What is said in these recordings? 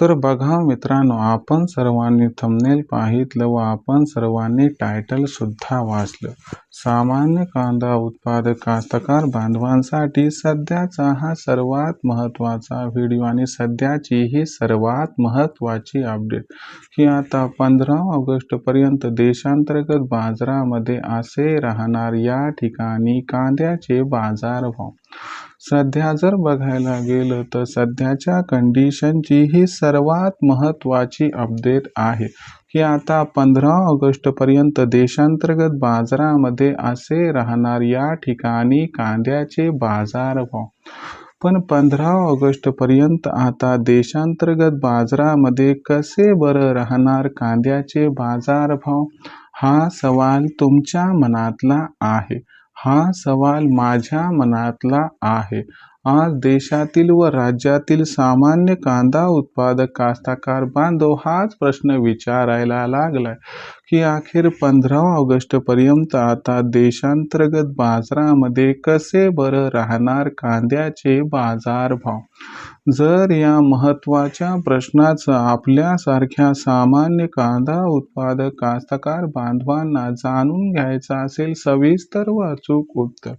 तर बघा मित्रांनो आपण सर्वांनी थंबनेल पाहितलं व आपण सर्वांनी टायटल सुद्धा वाचलं. सामान्य कांदा उत्पादक कास्तकार बांधवांसाठी सध्याचा हा सर्वात महत्त्वाचा व्हिडिओ आणि सध्याची ही सर्वात महत्त्वाची अपडेट की आता पंधरा ऑगस्टपर्यंत देशांतर्गत बाजारामध्ये असे राहणार या ठिकाणी कांद्याचे बाजारभाव. सध्या जर बघायला गेलं तर सध्याच्या कंडिशनची ही सर्वात महत्त्वाची अपडेट आहे. की आता पंधरा ऑगस्टपर्यंत देशांतर्गत बाजारामध्ये असे राहणार या ठिकाणी कांद्याचे बाजारभाव पण पंधरा ऑगस्टपर्यंत आता देशांतर्गत बाजारामध्ये कसे बरं राहणार कांद्याचे बाजारभाव हा सवाल तुमच्या मनातला आहे. हा सवाल माझ्या मनातला आहे. आज देशातील व राज्यातील सामान्य कांदा उत्पादक कास्तकार बांधव हाच प्रश्न विचारायला लागलाय की अखेर पंधरा ऑगस्टपर्यंत आता देशांतर्गत बाजारामध्ये कसे बरं राहणार कांद्याचे बाजारभाव? जर या महत्त्वाच्या प्रश्नाचं आपल्यासारख्या सामान्य कांदा उत्पादक कास्तकार बांधवांना जाणून घ्यायचं असेल सविस्तर व अचूक उत्तर.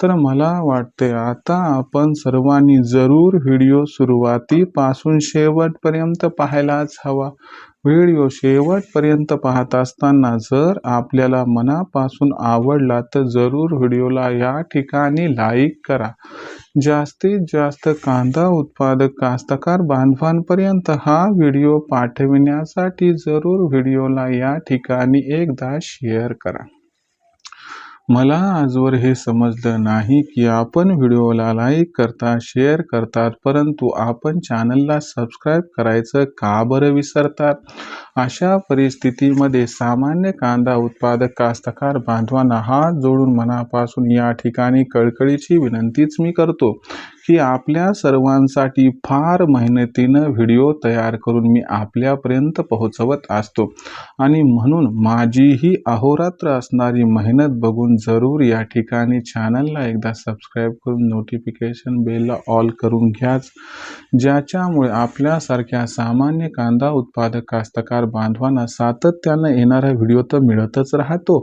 तर मला वाटते आता आपण सर्वांनी जरूर व्हिडिओ सुरुवातीपासून शेवटपर्यंत पाहायलाच हवा. व्हिडिओ शेवटपर्यंत पाहत असताना जर आपल्याला मनापासून आवडला तर जरूर व्हिडिओला या ठिकाणी लाईक करा. जास्तीत जास्त कांदा उत्पादक कास्तकार बांधवांपर्यंत हा व्हिडिओ पाठविण्यासाठी जरूर व्हिडिओला या ठिकाणी एकदा शेअर करा. मला आजवर हे समजलं नाही की आपण व्हिडिओला लाईक करता शेअर करतात परंतु आपण चॅनलला सबस्क्राईब करायचं का बरं विसरतात? अशा परिस्थितीमध्ये सामान्य कांदा उत्पादक कास्तकार बांधवांना हात जोडून मनापासून या ठिकाणी कळकळीची विनंतीच मी करतो. की आपल्या सर्वांसाठी फार मेहनतीनं व्हिडिओ तयार करून मी आपल्यापर्यंत पोहोचवत असतो. आणि म्हणून माझीही अहोरात्र असणारी मेहनत बघून जरूर या ठिकाणी चॅनलला एकदा सबस्क्राईब करून नोटिफिकेशन बेलला ऑल करून घ्याच ज्याच्यामुळे आपल्यासारख्या सामान्य कांदा उत्पादक कास्तकार बांधवांना सातत्यानं येणारा व्हिडिओ तर मिळतच राहतो.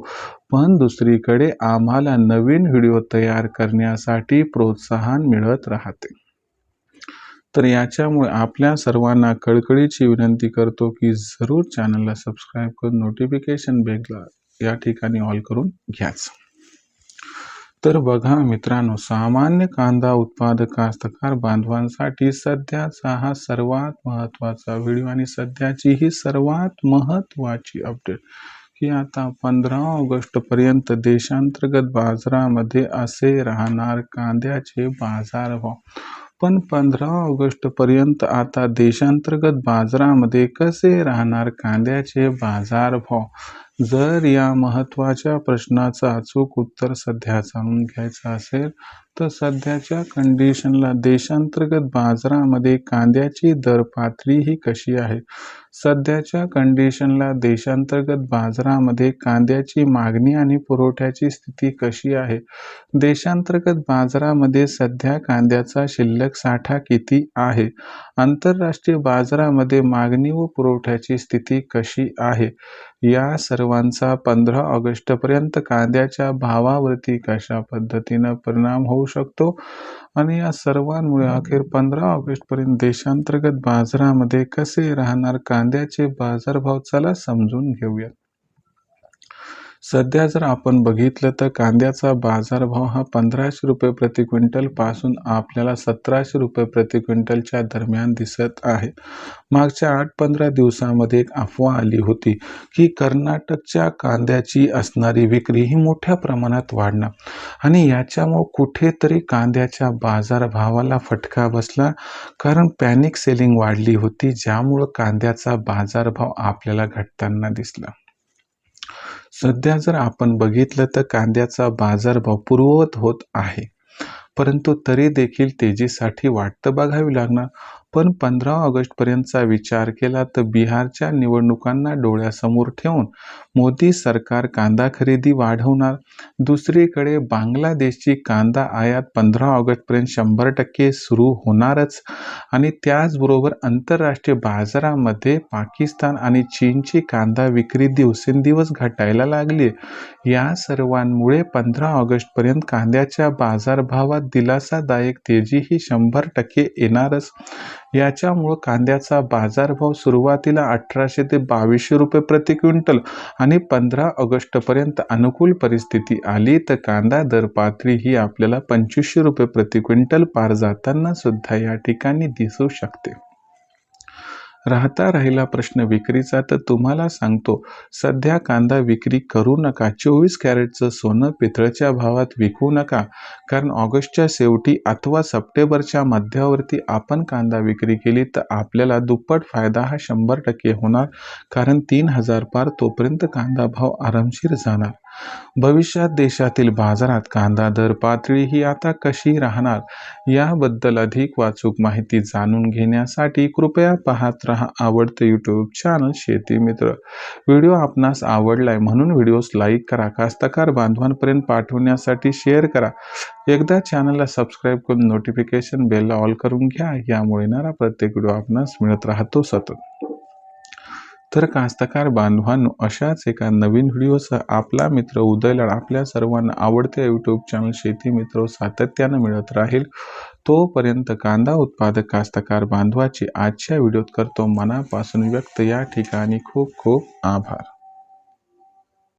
पण दुसरीकडे आम्हाला नवीन व्हिडिओ तयार करण्यासाठी प्रोत्साहन मिळत राहते. तर याच्यामुळे आपल्या सर्वांना कळकळीची विनंती करतो की जरूर चॅनलला सबस्क्राईब करून नोटिफिकेशन बेलला या ठिकाणी ऑल करून घ्याच. तर बघा मित्रांनो सामान्य कांदा उत्पादक कास्तकार बांधवांसाठी सध्याचा हा सर्वात महत्त्वाचा व्हिडिओ आणि सध्याची ही सर्वात महत्त्वाची अपडेट. की आता पंधरा ऑगस्टपर्यंत देशांतर्गत बाजारामध्ये असे राहणार कांद्याचे बाजारभाव पण पंधरा ऑगस्टपर्यंत आता देशांतर्गत बाजारामध्ये कसे राहणार कांद्याचे बाजारभाव जर या महत्त्वाच्या प्रश्नाचं अचूक उत्तर सध्या जाणून घ्यायचं असेल तर सध्याच्या कंडिशनला देशांतर्गत बाजारामध्ये कांद्याची दर पातळी ही कशी आहे? सध्याच्या कंडिशनला देशांतर्गत बाजारामध्ये कांद्याची मागणी आणि पुरवठ्याची स्थिती कशी आहे? देशांतर्गत बाजारामध्ये सध्या कांद्याचा शिल्लक साठा किती आहे? आंतरराष्ट्रीय बाजारामध्ये मागणी व पुरवठ्याची स्थिती कशी आहे? या सर्व सर्वांचा पंधरा ऑगस्टपर्यंत कांद्याच्या भावावरती कशा पद्धतीनं परिणाम होऊ शकतो? आणि या सर्वांमुळे अखेर पंधरा ऑगस्टपर्यंत देशांतर्गत बाजारामध्ये कसे राहणार? कांद्याचे बाजारभाव चला समजून घेऊया सध्या जर आपण बघितलं तर कांद्याचा बाजारभाव हा पंधराशे रुपये प्रति क्विंटलपासून आपल्याला सतराशे रुपये प्रति क्विंटलच्या दरम्यान दिसत आहे. मागच्या आठ पंधरा दिवसामध्ये एक अफवा आली होती की कर्नाटकच्या कांद्याची असणारी विक्री ही मोठ्या प्रमाणात वाढणार आणि याच्यामुळं कुठेतरी कांद्याच्या बाजारभावाला फटका बसला कारण पॅनिक सेलिंग वाढली होती ज्यामुळं कांद्याचा बाजारभाव आपल्याला घटताना दिसला. सध्या जर आपण बघितलं तर कांद्याचा बाजारभाव पूर्ववत होत आहे. परंतु तरी देखील तेजीसाठी वाटतं बघावी लागणार. पण पंधरा ऑगस्टपर्यंतचा विचार केला तर बिहारच्या निवडणुकांना डोळ्यासमोर ठेवून मोदी सरकार कांदा खरेदी वाढवणार. दुसरीकडे बांगलादेशची कांदा आयात पंधरा ऑगस्टपर्यंत शंभर टक्के सुरू होणारच आणि त्याचबरोबर आंतरराष्ट्रीय बाजारामध्ये पाकिस्तान आणि चीनची कांदा विक्री दिवसेंदिवस घटायला लागली या सर्वांमुळे पंधरा ऑगस्टपर्यंत कांद्याच्या बाजारभावात दिलासादायक तेजी ही शंभर टक्के येणारच. याच्यामुळं कांद्याचा बाजारभाव सुरुवातीला अठराशे ते बावीसशे रुपये प्रति क्विंटल आणि पंधरा ऑगस्टपर्यंत अनुकूल परिस्थिती आली तर कांदा दर पातळी ही आपल्याला पंचवीसशे रुपये प्रति क्विंटल पार जाताना सुद्धा या ठिकाणी दिसू शकते. राहता राहिला प्रश्न विक्रीचा तर तुम्हाला सांगतो. सध्या कांदा विक्री करू नका. चोवीस कॅरेटचं सोनं पितळच्या भावात विकू नका. कारण ऑगस्टच्या शेवटी अथवा सप्टेंबरच्या मध्यावरती आपण कांदा विक्री केली तर आपल्याला दुप्पट फायदा हा शंभर टक्के होणार. कारण तीन हजार पार तोपर्यंत कांदा भाव आरामशीर जाणार. भविष्यात देशातील बाजारात कांदा दर पातळी ही आता कशी राहणार याबद्दल अधिक वाचूक माहिती जाणून घेण्यासाठी कृपया पाहत रहा आवडते यूट्यूब चॅनल शेती मित्र. व्हिडिओ आपणास आवडलाय म्हणून व्हिडिओस लाईक करा कास्तकार बांधवांपर्यंत पाठवण्यासाठी शेअर करा. एकदा चॅनलला सबस्क्राईब करून नोटिफिकेशन बेलला ऑल करून घ्या यामुळे येणारा प्रत्येक व्हिडिओ आपणास मिळत राहतो सतत. तर कास्तकार बांधवांनो अशाच एका नवीन व्हिडिओसह आपला मित्र उदयलाड आपल्या सर्वांना आवडत्या यूट्यूब चॅनल शेती मित्र सातत्यानं मिळत राहील. तोपर्यंत कांदा उत्पादक कास्तकार बांधवाची आजच्या व्हिडिओत करतो मनापासून व्यक्त. या ठिकाणी खूप खूप आभार.